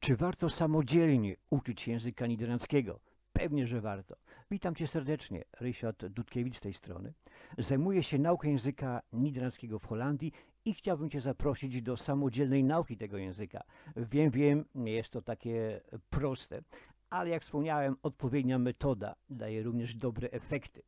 Czy warto samodzielnie uczyć się języka niderlandzkiego? Pewnie, że warto. Witam Cię serdecznie, Ryszard Dudkiewicz z tej strony. Zajmuję się nauką języka niderlandzkiego w Holandii i chciałbym Cię zaprosić do samodzielnej nauki tego języka. Wiem, wiem, nie jest to takie proste, ale jak wspomniałem, odpowiednia metoda daje również dobre efekty.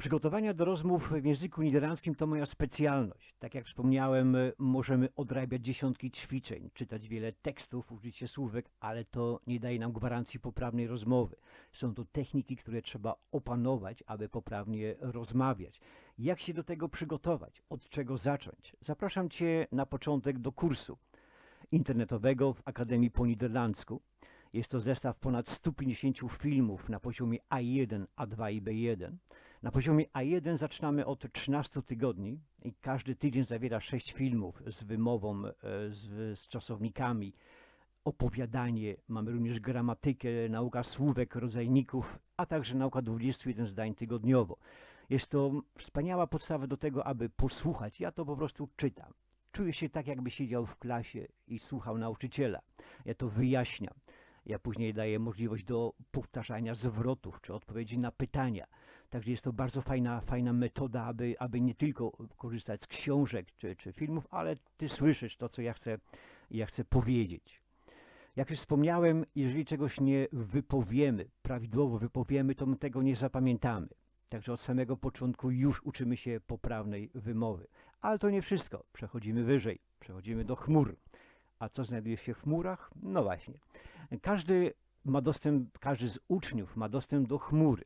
Przygotowania do rozmów w języku niderlandzkim to moja specjalność. Tak jak wspomniałem, możemy odrabiać dziesiątki ćwiczeń, czytać wiele tekstów, uczyć się słówek, ale to nie daje nam gwarancji poprawnej rozmowy. Są to techniki, które trzeba opanować, aby poprawnie rozmawiać. Jak się do tego przygotować? Od czego zacząć? Zapraszam Cię na początek do kursu internetowego w Akademii po Niderlandzku. Jest to zestaw ponad 150 filmów na poziomie A1, A2 i B1. Na poziomie A1 zaczynamy od 13 tygodni i każdy tydzień zawiera 6 filmów z wymową, e, z, z czasownikami, opowiadanie, mamy również gramatykę, nauka słówek, rodzajników, a także nauka 21 zdań tygodniowo. Jest to wspaniała podstawa do tego, aby posłuchać. Ja to po prostu czytam. Czuję się tak, jakby siedział w klasie i słuchał nauczyciela. Ja to wyjaśniam. Ja później daję możliwość do powtarzania zwrotów czy odpowiedzi na pytania. Także jest to bardzo fajna, fajna metoda, aby, aby nie tylko korzystać z książek czy, czy filmów, ale ty słyszysz to, co ja chcę, ja chcę powiedzieć. Jak już wspomniałem, jeżeli czegoś nie wypowiemy, prawidłowo wypowiemy, to my tego nie zapamiętamy. Także od samego początku już uczymy się poprawnej wymowy. Ale to nie wszystko. Przechodzimy wyżej, przechodzimy do chmur. A co znajduje się w chmurach? No właśnie. Każdy ma dostęp, każdy z uczniów ma dostęp do chmury.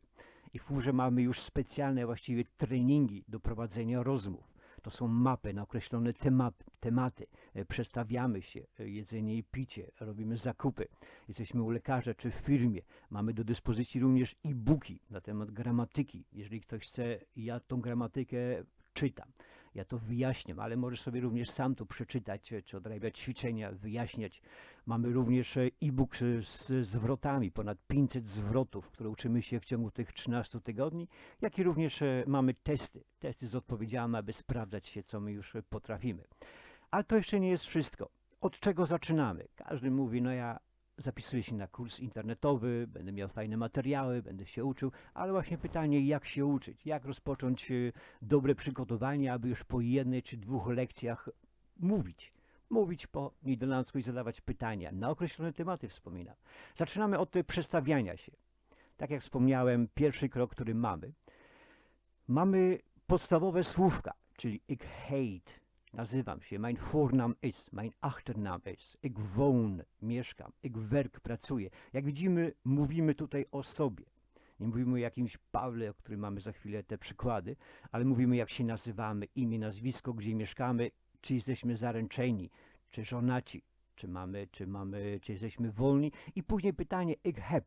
I w chmurze mamy już specjalne właściwie treningi do prowadzenia rozmów. To są mapy na określone tematy. tematy. Przestawiamy się, e, jedzenie i picie, robimy zakupy. Jesteśmy u lekarza czy w firmie. Mamy do dyspozycji również e-booki na temat gramatyki. Jeżeli ktoś chce, ja tą gramatykę czytam. Ja to wyjaśniam, ale możesz sobie również sam to przeczytać, e, czy odrabiać ćwiczenia, wyjaśniać. Mamy również e, e-book z z zwrotami, ponad 500 zwrotów, które uczymy się w ciągu tych 13 tygodni, jak i również e, mamy testy, testy z odpowiedziami, aby sprawdzać się, co my już e, potrafimy. Ale to jeszcze nie jest wszystko. Od czego zaczynamy? Każdy mówi, no ja zapisuję się na kurs internetowy, będę miał fajne materiały, będę się uczył, ale właśnie pytanie, jak się uczyć, jak rozpocząć e, dobre przygotowanie, aby już po jednej czy dwóch lekcjach mówić. Mówić po niderlandzku i zadawać pytania. Na określone tematy wspominam. Zaczynamy od e, przestawiania się. Tak jak wspomniałem, pierwszy krok, który mamy. Mamy podstawowe słówka, czyli ik heet, nazywam się, mein voornaam is, mein achternaam is, ik woon, mieszkam, ik werk, pracuję. Jak widzimy, mówimy tutaj o sobie. Nie mówimy o jakimś Pawle, o którym mamy za chwilę te przykłady, ale mówimy jak się nazywamy, imię, nazwisko, gdzie mieszkamy, czy jesteśmy zaręczeni, czy żonaci, czy mamy, czy mamy, czy jesteśmy wolni. I później pytanie ik heb.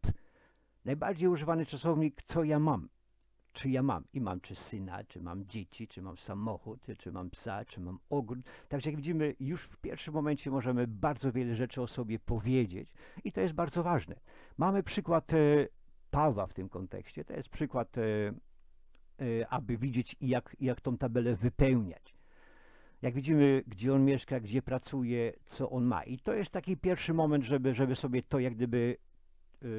Najbardziej używany czasownik, co ja mam. Czy ja mam? I mam czy syna, czy mam dzieci, czy mam samochód, czy mam psa, czy mam ogród. Także jak widzimy, już w pierwszym momencie możemy bardzo wiele rzeczy o sobie powiedzieć i to jest bardzo ważne. Mamy przykład e, Pawła w tym kontekście. To jest przykład, e, e, aby widzieć, jak, jak tą tabelę wypełniać. Jak widzimy, gdzie on mieszka, gdzie pracuje, co on ma. I to jest taki pierwszy moment, żeby, żeby sobie to jak gdyby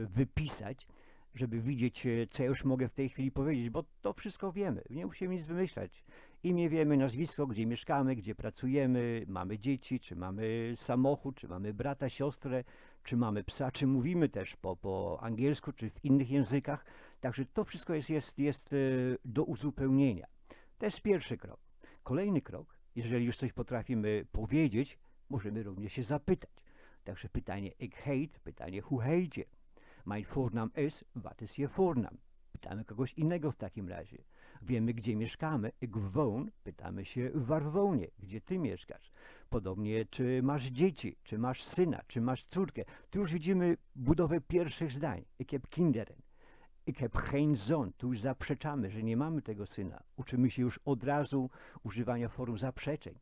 wypisać, żeby widzieć, e, co ja już mogę w tej chwili powiedzieć, bo to wszystko wiemy. Nie musimy nic wymyślać. Imię wiemy, nazwisko, gdzie mieszkamy, gdzie pracujemy, mamy dzieci, czy mamy samochód, czy mamy brata, siostrę, czy mamy psa, czy mówimy też po, po angielsku, czy w innych językach. Także to wszystko jest, jest, jest e, do uzupełnienia. To jest pierwszy krok. Kolejny krok, jeżeli już coś potrafimy powiedzieć, możemy również się zapytać. Także pytanie ik heet, pytanie heet je? Mein voornaam is, wat is je voornaam? Pytamy kogoś innego w takim razie. Wiemy, gdzie mieszkamy. Ik woon. Pytamy się, je? Gdzie ty mieszkasz? Podobnie, czy masz dzieci, czy masz syna, czy masz córkę. Tu już widzimy budowę pierwszych zdań. Ik heb kinderen. Ik heb geen zoon. Tu już zaprzeczamy, że nie mamy tego syna. Uczymy się już od razu używania form zaprzeczeń.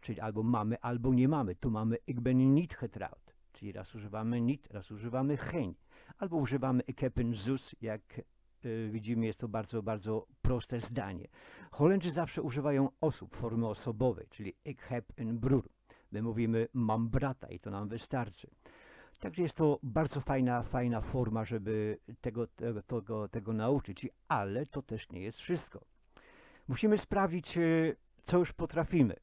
Czyli albo mamy, albo nie mamy. Tu mamy ik ben niet getrouwd. Czyli raz używamy niet, raz używamy geen. Albo używamy een zus, jak y, widzimy, jest to bardzo, bardzo proste zdanie. Holendrzy zawsze używają osób, formy osobowej, czyli ik heb een broer. My mówimy mam brata i to nam wystarczy. Także jest to bardzo fajna, fajna forma, żeby tego, tego, tego, tego nauczyć, ale to też nie jest wszystko. Musimy sprawdzić, e, co już potrafimy.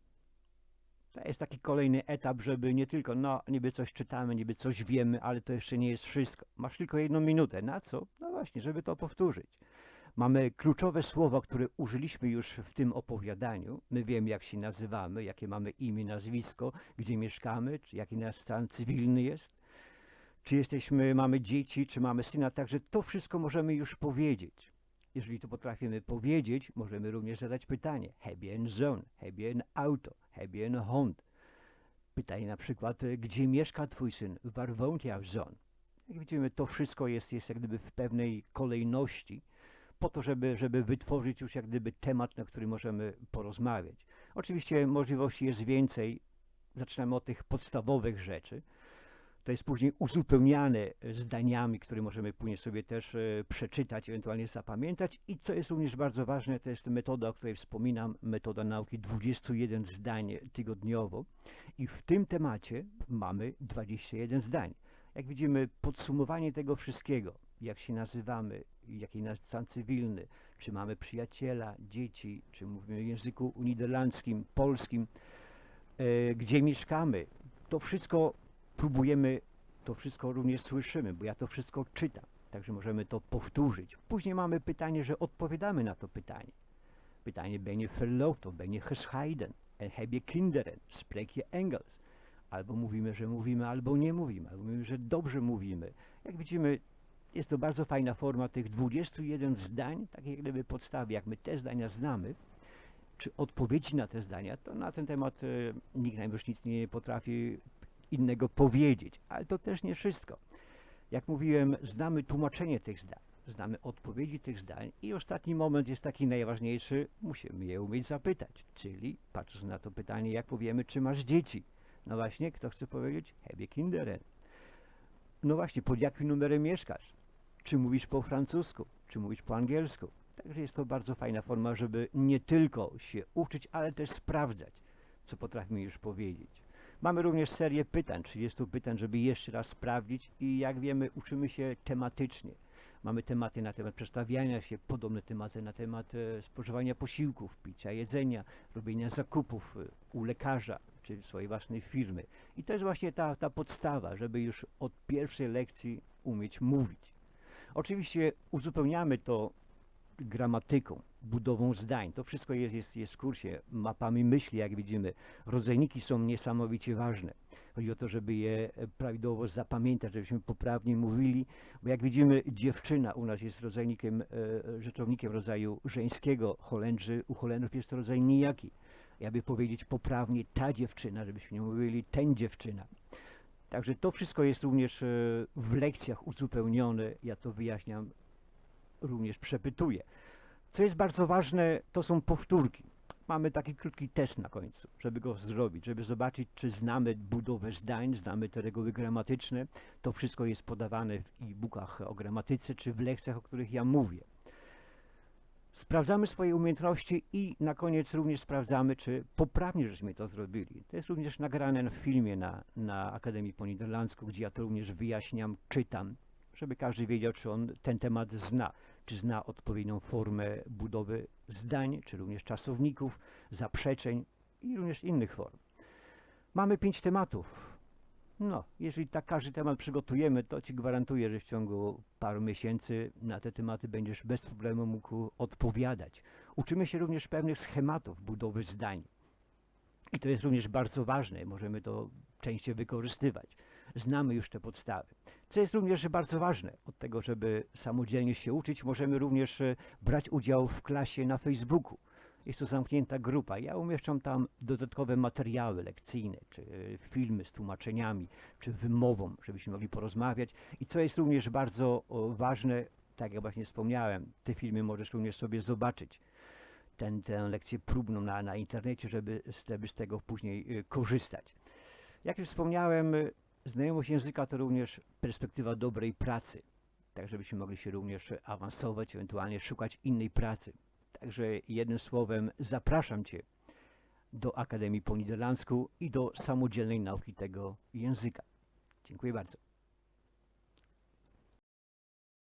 To jest taki kolejny etap, żeby nie tylko, no niby coś czytamy, niby coś wiemy, ale to jeszcze nie jest wszystko. Masz tylko jedną minutę. Na co? No właśnie, żeby to powtórzyć. Mamy kluczowe słowa, które użyliśmy już w tym opowiadaniu. My wiemy, jak się nazywamy, jakie mamy imię, nazwisko, gdzie mieszkamy, czy jaki nasz stan cywilny jest, czy jesteśmy, mamy dzieci, czy mamy syna. Także to wszystko możemy już powiedzieć. Jeżeli to potrafimy powiedzieć, możemy również zadać pytanie. Heb je een zoon? Heb je een auto? Heb je een hond? Pytanie na przykład, e, gdzie mieszka twój syn? Waar woont jouw zoon? Jak widzimy, to wszystko jest, jest jak gdyby w pewnej kolejności, po to, żeby, żeby wytworzyć już jak gdyby temat, na który możemy porozmawiać. Oczywiście możliwości jest więcej. Zaczynamy od tych podstawowych rzeczy. To jest później uzupełniane zdaniami, które możemy później sobie też e, przeczytać, ewentualnie zapamiętać. I co jest również bardzo ważne, to jest metoda, o której wspominam, metoda nauki 21 zdań tygodniowo. I w tym temacie mamy 21 zdań. Jak widzimy, podsumowanie tego wszystkiego, jak się nazywamy, jaki nasz stan cywilny, czy mamy przyjaciela, dzieci, czy mówimy w języku niderlandzkim, polskim, e, gdzie mieszkamy, to wszystko próbujemy, to wszystko również słyszymy, bo ja to wszystko czytam, także możemy to powtórzyć. Później mamy pytanie, że odpowiadamy na to pytanie. Pytanie ben je verloofd of ben gescheiden? En heb je kinderen? Spreek je Engels? Albo mówimy, że mówimy, albo nie mówimy, albo mówimy, że dobrze mówimy. Jak widzimy, jest to bardzo fajna forma tych 21 zdań, takie jak gdyby podstawy, jak my te zdania znamy, czy odpowiedzi na te zdania, to na ten temat e, nikt już nic nie potrafi innego powiedzieć, ale to też nie wszystko. Jak mówiłem, znamy tłumaczenie tych zdań, znamy odpowiedzi tych zdań i ostatni moment jest taki najważniejszy, musimy je umieć zapytać, czyli patrząc na to pytanie, jak powiemy, czy masz dzieci. No właśnie, kto chce powiedzieć? Hebie kinderen. No właśnie, pod jakim numerem mieszkasz? Czy mówisz po francusku? Czy mówisz po angielsku? Także jest to bardzo fajna forma, żeby nie tylko się uczyć, ale też sprawdzać, co potrafimy już powiedzieć. Mamy również serię pytań, 30 pytań, żeby jeszcze raz sprawdzić i jak wiemy, uczymy się tematycznie. Mamy tematy na temat przestawiania się, podobne tematy na temat e, spożywania posiłków, picia, jedzenia, robienia zakupów e, u lekarza czy w swojej własnej firmy. I to jest właśnie ta, ta podstawa, żeby już od pierwszej lekcji umieć mówić. Oczywiście uzupełniamy to gramatyką, budową zdań. To wszystko jest, jest, jest w kursie, mapami myśli, jak widzimy. Rodzajniki są niesamowicie ważne. Chodzi o to, żeby je prawidłowo zapamiętać, żebyśmy poprawnie mówili, bo jak widzimy, dziewczyna u nas jest rodzajnikiem, e, rzeczownikiem rodzaju żeńskiego. Holendrzy, u Holendrów jest to rodzaj nijaki. Jakby powiedzieć poprawnie ta dziewczyna, żebyśmy nie mówili ten dziewczyna. Także to wszystko jest również e, w lekcjach uzupełnione. Ja to wyjaśniam również przepytuje. Co jest bardzo ważne, to są powtórki. Mamy taki krótki test na końcu, żeby go zrobić, żeby zobaczyć, czy znamy budowę zdań, znamy te reguły gramatyczne. To wszystko jest podawane w e-bookach o gramatyce, czy w lekcjach, o których ja mówię. Sprawdzamy swoje umiejętności i na koniec również sprawdzamy, czy poprawnie żeśmy to zrobili. To jest również nagrane w filmie na, na Akademii po niderlandzku, gdzie ja to również wyjaśniam, czytam, żeby każdy wiedział, czy on ten temat zna czy zna odpowiednią formę budowy zdań, czy również czasowników, zaprzeczeń i również innych form. Mamy pięć tematów. No, jeżeli tak każdy temat przygotujemy, to Ci gwarantuję, że w ciągu paru miesięcy na te tematy będziesz bez problemu mógł odpowiadać. Uczymy się również pewnych schematów budowy zdań. I to jest również bardzo ważne, możemy to częściej wykorzystywać znamy już te podstawy. Co jest również bardzo ważne, od tego, żeby samodzielnie się uczyć, możemy również e, brać udział w klasie na Facebooku. Jest to zamknięta grupa. Ja umieszczam tam dodatkowe materiały lekcyjne, czy e, filmy z tłumaczeniami, czy wymową, żebyśmy mogli porozmawiać. I co jest również bardzo ważne, tak jak właśnie wspomniałem, te filmy możesz również sobie zobaczyć. Ten, tę lekcję próbną na, na internecie, żeby z, z tego później e, korzystać. Jak już wspomniałem, Znajomość języka to również perspektywa dobrej pracy, tak żebyśmy mogli się również awansować, ewentualnie szukać innej pracy. Także jednym słowem zapraszam Cię do Akademii po Niderlandzku i do samodzielnej nauki tego języka. Dziękuję bardzo.